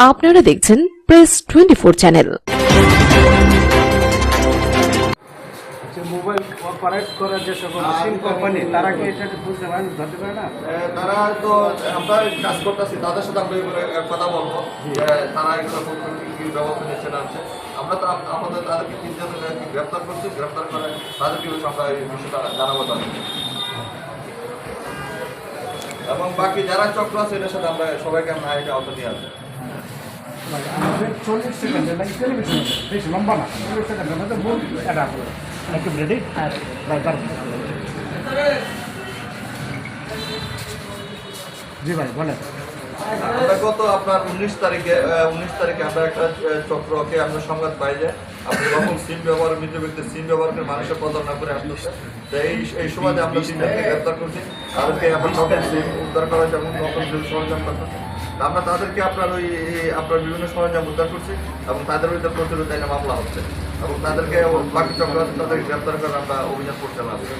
আপনারা দেখছেন press twenty four channel mobile operate করার যে সকল সিম কোম্পানি তারা কি এটা বুঝতে পারে ধরতে পারে না? তারা তো আমরা কাজ করতেছি তাদের সাথে আমরা কথা বলব। তারা এগুলো কোন কোন কি কি ব্যবস্থা নিচ্ছে না আমরা তো আমাদের তাদেরকে গ্রেপ্তার করছি গ্রেপ্তার করে তাদেরকে আমরা এই বিষয়টা জানাব তাদেরকে এবং বাকি যারা চক্র আছে এটার সাথে আমরা সবাইকে আমরা আইনে আওতা নিয়ে আসব। আর জি ভাই, বলেন। আমরা গত আপনার উনিশ তারিখে উনিশ তারিখে আমরা একটা চক্রকে আমরা সংবাদ পাই যে আপনি যখন সিম ব্যবহার, মৃত ব্যক্তির সিম ব্যবহার করে মানুষের প্রতারণা করে আসতেছে। তো এই এই সময় আমরা তিনজনকে গ্রেপ্তার করছি। তাদেরকে আমরা সিম উদ্ধার করা হয়েছে এবং সিম সরঞ্জাম করতেছি আমরা তাদেরকে আপনার ওই আপনার বিভিন্ন সরঞ্জাম উদ্ধার করছি এবং তাদের বিরুদ্ধে প্রচুর তাইলে মামলা হচ্ছে। এবং তাদেরকে বাকি চক্র আছে তাদেরকে গ্রেপ্তার করে আমরা অভিযান পরিচালনা করছি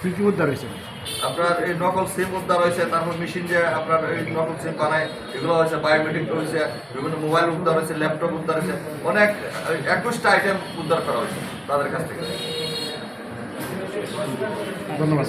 কি কি উদ্ধার হয়েছে? আপনার এই নকল সিম উদ্ধার হয়েছে তারপর মেশিন যে আপনার এই নকল সিম বানায় এগুলো হয়েছে বায়োমেট্রিক হয়েছে বিভিন্ন মোবাইল উদ্ধার হয়েছে ল্যাপটপ উদ্ধার হয়েছে অনেক একুশটা আইটেম উদ্ধার করা হয়েছে তাদের কাছ থেকে। ধন্যবাদ।